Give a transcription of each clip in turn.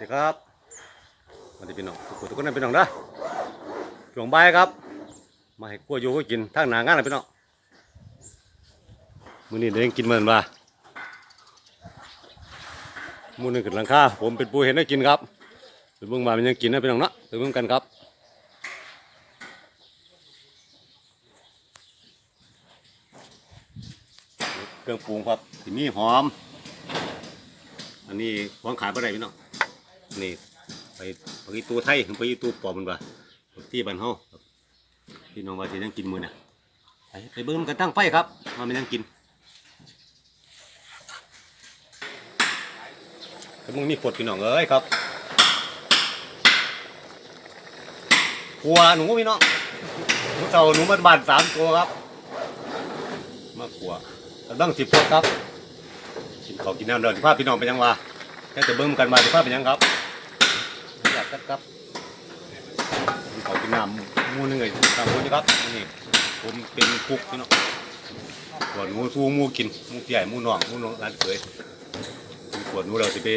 ด็กครับมาที่พี่น้องทุกคนทุกคนนะพี่น้องเด้อช่วงบ่ายครับ มาให้กลัวอยู่ก็กินทางหนางานนะพี่น้องมื้อนี้เดี๋ยวยังกินเหมือนว่ามื้อนึงขึ้นหลังคาผมเป็นผู้เห็นได้กินครับปเบิ่งมามันยังกินนะพี่น้องเนาะไปเบิ่งกันครับเครื่องปรุงครับที่มีหอม อันนี้ของขายบ่ได้พี่น้อง นี่ไปไปอีตัวไทยไปอีตัวปอมมันว่ที่บ้านเฮาพี่น้องว่าสิยังกินมื้อน่ะไปไปเบิ่งกันตั้งไฟครับว่ามันยังกินแต่มึงมีปวดพี่น้องเอ้ยครับหัวหนูพี่น้องหนูเต่าหนูมาบานสามตัวครับมาขัวกำลังสิบปวดครับกินข้าวกินน้ำเดินสิภาพพี่น้องเป็นยังวะแค่จะเบิ่มกันมาสิภาพเป็นยังครับ ครับครับกินข้าวกินน้ำหมูหนึงไงตามคนนี้ครับนี่ผมเป็นคุกพี่น้องขวดหมูสู้หมูกินหมูใหญ่หมูน้องหมูน้องร้านเคยกินขวดหมูเราสิไป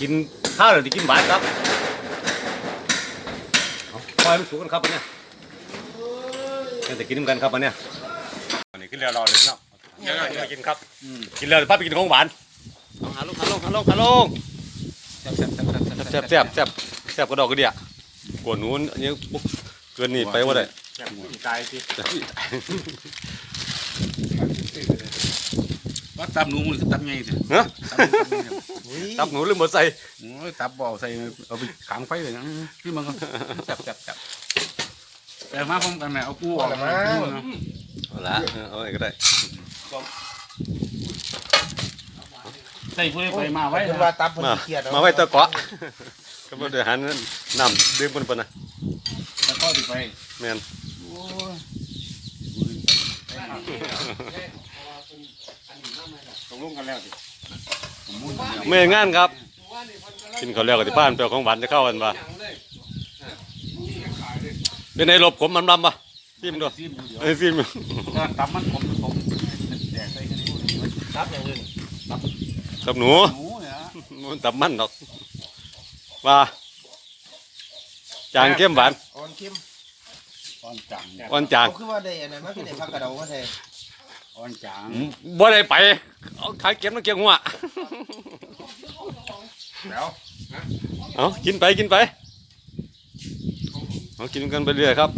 กินข้าวหรือสิกินหวานครับเอาปล่อยมันสูงกันครับวันเนี้ยแค่จะกินน้ำกันครับวันเนี้ยวันนี้กินแล้วรอเลยพี่น้องเดี๋ยวเราจะไปกินครับกินแล้วพาไปกินของหวานฮัลโหลฮัลโหลฮัลโหลฮัลโหล แซ่บแซ่บแซ่บแซ่บแซ่บแซ่บกระดอกกระเดียกวนหนูอันนี้ปุ๊บเกินนี่ไปว่าได้แซ่บตายสิว่าตับหนูมันคือตับไงสิเนาะตับหนูเนี่ยตับหมมาใส่โอ้ยตับบ่อใส่เอาไปขางไฟเลยนะที่มันก็จับจับจับแต่มาพร้อมกันแม่เอากู้ออกมาเอาละเออเอาไว้ก็ได้ ใส่กุ้ยไปมาไว้คุณนะ ว่าตับมันมาเครียดมาไว้ตะเกาะก็บ่ได้หันน้ำดื่มบนปะนะแล้วก็ติไปแม่นโอ้ยตกลงกันแล้วสิเมื่องานครับกินข้าวแล้วก็ที่บ้านเปลของหวานจะเข้ากันปะเป็นไงหลบผมมันลำปะซิมดูซิมอยู่เดียวเอ้ยซิมดูถ้าตับมันผมผมแดกใส่กันนี้ตับอย่างอื่น กับหนูหนูเนี่ยมันตับมันดอกว่าจางเข้มหวาน อ่อนเข้มอ่อนจังอ่อนจางเขาคือว่าได้อันนั้นมันคือได้ผักกระเดาว่าแท้อ่อนจังบ่ได้ไปเอาขายเก็บน้ำเกียงหัวแล้วเอากินไปกินไปเอากินกันไปเรื่อยครับ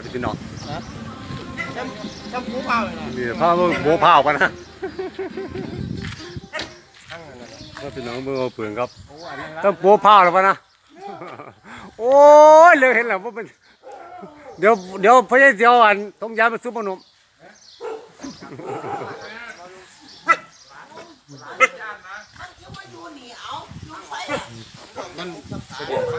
วัสดีพี่น้องจำจำกูเปล่าเลยนะนี่พามาโบพาวกันนะทั้งนั้นนะมาพี่น้องเบิ่งเอาเปลืองครับโอ้อันนั้นละต้องโบพาวแล้วปะนะโอ้ยเร็วเห็นแล้วว่าเป็นเดี๋ยวเดี๋ยวพยายเดียวอันต้องย้ายมาซุปขนมมันไปเด็กไฟ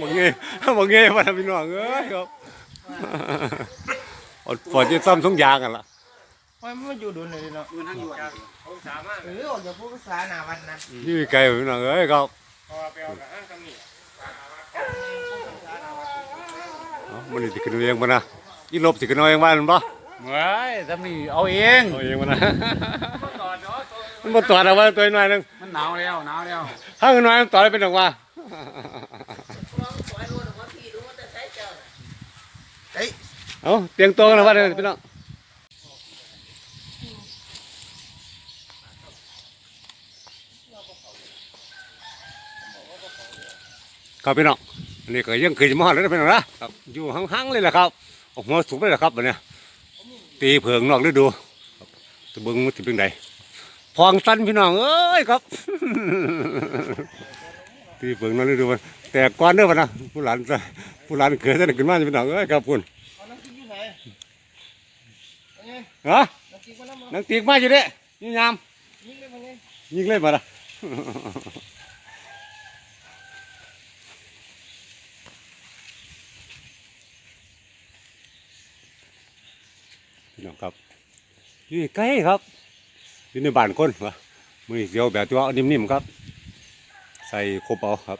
บอกเงี้ยบอกเงี้ยมาพี่น้องเอ้ยครับอดฝนจะซ้ำสองยางกันละว่ามันอยู่ดุนเลยเนาะมันนั่งอยู่เออออกจากพูดภาษาหนาวันนั้นนี่ไกลพี่น้องเอ้ยครับพอไปเอากับห้างตำหนิเอามันนี่สิขึ้นเอาเองบ่นะอีลบสิขึ้นเอาเองว่ามันบ่เว้ยทำนี่เอาเองเอาเองบ่นะมันบ่ตอดเอาไว้ตัวน้อยหนึงมันหนาวแล้วหนาวแล้วถ้าเงินน้อยมันตอดได้เป็นดอกว่า เฮ้ยเอาเตียงตัวกันนะว่าเด้อพี่น้องครับพี่น้องนนี้ก็ยังเคยจะมาหาเลยนะพี่น้องนะครับอยู่ห่างๆเลยแหละครับออกหัวสูงเลยแหละครับวันนี้ตีเผิงนอกฤดูครับจะบิ่งมันสิเป็นไงพองสั้นพี่น้องเอ้ยครับ ตีเผิงนอกฤดูมันแต่ก่อนเด้อพะนะผู้หลานจะผู้หลานเกิดจะได้ขึ้นมาพี่น้องเอ้ยครับคุณเอาน้ำกินอยู่ไหนเอาไงฮะน้ำกินมาน้ำมานังตีกมาอยู่เด้ยิงยามยิงเลยมาไงยิงเลยมาละพี่น้องครับอยู่ใกล้ครับอยู่ในบ้านคนวะมือเดียวแบบตัวนิ่มๆครับ ใส่โคบอาครับ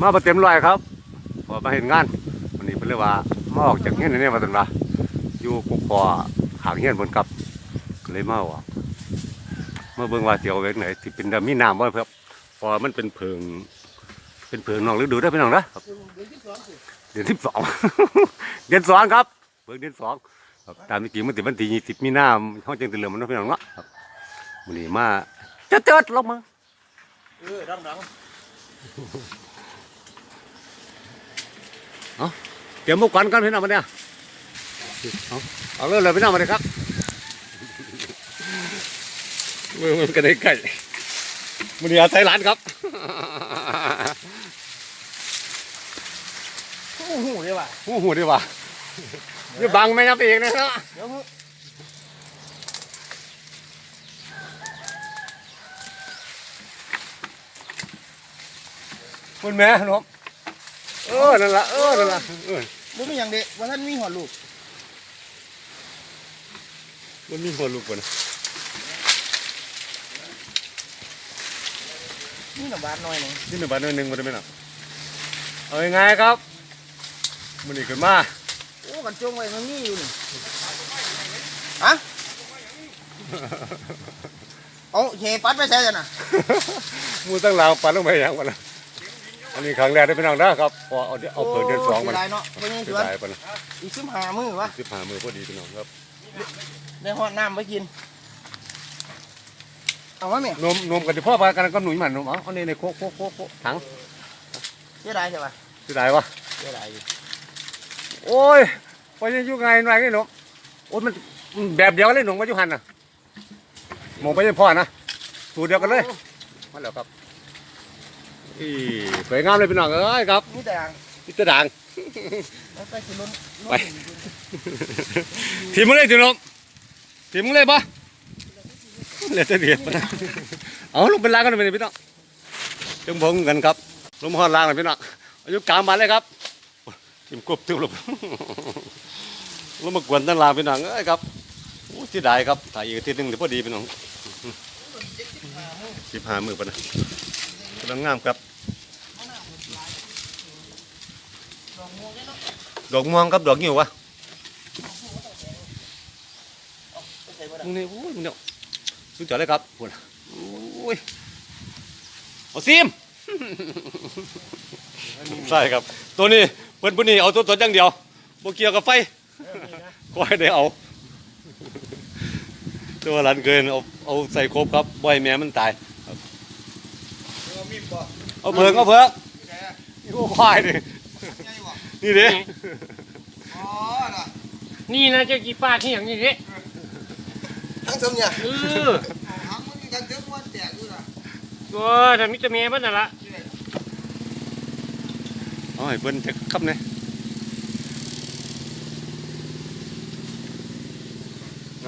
มาประเต็มรอยครับพอมาเห็นงานวันนี้เพิ่นเลยว่ามาออกจากเงี้ยนเนี่ยมาตันว่าอยู่กุกคอหางเงี้ยนบนกับเลยมาว่ามาเบิ่งว่าเดี๋ยวเวกไหนสิเป็นดมีน้ำบ่ครับพอมันเป็นเพิงเป็นเพิงนองฤดูได้อพี่น้องนะเดือนที่สองเดือนสองครับเพิงเดือนสอง ครับตามที่จริงมันติดวันที่ยี่สิบมีนาเขาจึงติเหลือมันเนาะพี่น้องเนาะครับวันนี้มาจะเจิดลงมาเออดังดังเตรียมมุกก่อนกันพี่น้องมาเนี่ยเอาเอาเริ่มเลยพี่น้องมาเลยครับมือมันกระเด็นไก่มันนี่อาศัยหลานครับโอ้โหเลยว่ะโอ้โหดีว่ะ นี่บังแม่ยับเองนะฮะเดี๋ยวเฮ้ยคุณแม่น้องเออนั่นละเออนั่นละเออบ่มีอย่างเด็กว่าท่านมีหัวลูกมันมีคนลูกคนนะนี่หน่ะบาทหน่อยหนึงนี่หนึ่งบาทหนึ่งมันจะไม่หนักเอายังไงครับมันนี่ขึ้นมาโอ้ กันจงไว้มันมีอยู่นี่ฮะเอาเฮปัดไปใช่จ้ะน่ะมูตั้งลาวปันลงไปอย่างวันละอันนี้ครั้งแรกได้เป็นน้องนะครับพอเอาเดี๋ยวเอาเปิดเดือนสองมันโเสียดายเนาะบ่ยังเสีสิยว่าดายปันอีกสิบห้ามื้อวะสิบห้ามือพอดีพี่น้องครับได้ฮอดน้ำไปกินเอาวะแม่นมนมกันที่พ่อพากันก็หนุ่ยมันนมเอาเอาในในโคกโคกโคกโคกถังเสียดายใช่ปะเสียดายวะเสียดายอยู่โอ้ย ไปยังอยู่ไงหน่อยไงหนุ่มโอ้ยมันมันแบบเดียวกันเลยหนุ่มมาอยู่หันน่ะมองไปยังพ่อนะสูตรเดียวกันเลยมาแล้วครับอีสวยงามเลยพี่น้องเอ้ยครับมีแต่ด่างพิจารณาแล้วไปสิล้นไปทีมึงเลยทีน้องทีมึงเลยปะเหลือแต่เดียดปะนะเอาลงเป็นล้างกันไปเลยพี่น้องจังพงกันครับลงมาหอดล้างเลยพี่น้องอายุกลางบานเลยครับทีมกบติ้วลง ลงมากวนตั้งลางพี่น้องเอ้ยครับโอ้ที่ได้ครับถ่ายอีกอาทีหนึงเดี๋ยวพอดีพี่น้องสิบห้ามือปะนะกำลังงามครับ ดอกม่วงครับดอกงิ้ววะมึงนี่โอ้ยมึงเนี่ยสุดยอดเลยครับพูดนะโอ้ยเอาซิมใช่ครับ ตัวนี้เพิ่นผู้นี้เอาตัวตัวอย่างเดียวบ่เกี่ยวกับไฟ ก็ให้ได้เอาตัวหลันเกินเอาเอาใส่ครบครับบ่ให้แม่มันตายเอามีดบ่เอาเพิงเอาเพิงอยู่ไหนอะนี่โอ้ควายนี่ใหญ่บ่นี่เด้อ๋อน่ะนี่นะเจ้ากี่ป้าที่อย่างนี้เด้ทั้งสมเนี่ยเออหางมันมีกันเต็มวันแตกอยู่น่ะตัวทำมิตรเมียมันน่ะละเอาให้เพิ่นจะครับเนี่ย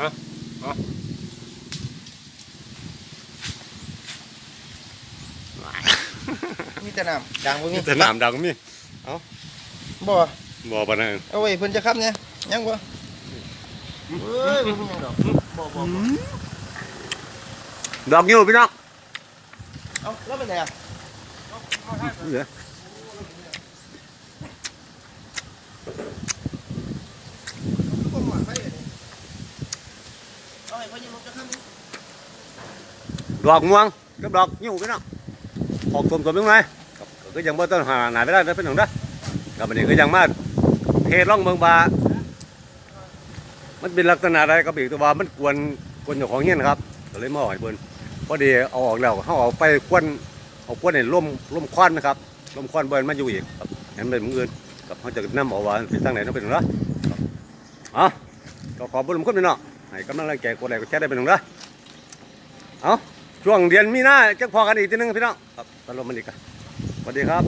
นะเอามีแต่น้ำด่างบ่มีมีแต่น้ำดังมีบ่บ่ปานนั้นเอาไว้เพิ่นจะครับเนี่ยยังบ่เอ้ยบ่มีหยังดอกบ่บ่บ่ดอกนิ้วพี่น้องเอาแล้วเป็นไงอะเหลือ ก้มหวานไปเลยเอาให้พ่อยังลงจะข้าม ดอกม่วงกับดอกยิ้วพี่น้องออกสมสมยังไงก็ยังบ่ต้องหาหนาไม่ได้นะเป็นหนังนะกับอันนี้ก็ยังมาเทร่องเมืองบามันเป็นลักษณะใดก็บีกตัวว่ามันกวนกวนเจ้าของเงี้ยนะครับก็เลยมาเอาให้เพิ่นพอดีเอาออกแล้วเขาเอาไปควนเอาควนให้ล่มล่มควันนะครับล่มควันเบิ่นมาอยู่อีกครับเห็นเป็นมืออื่นกับเขาจะนำเอาว่าเป็นทางไหนต้องเป็นหนังนะครับเอก็ขอบคุณทุกคนพี่น้อง ให้กำลังใจกดไลค์กดแชร์ได้เป็นหนังละเอาช่วงเดือนมีนาจะพอกันอีกทีนึงพี่น้องครับตลบมันอีกค่ะสวัสดีครับ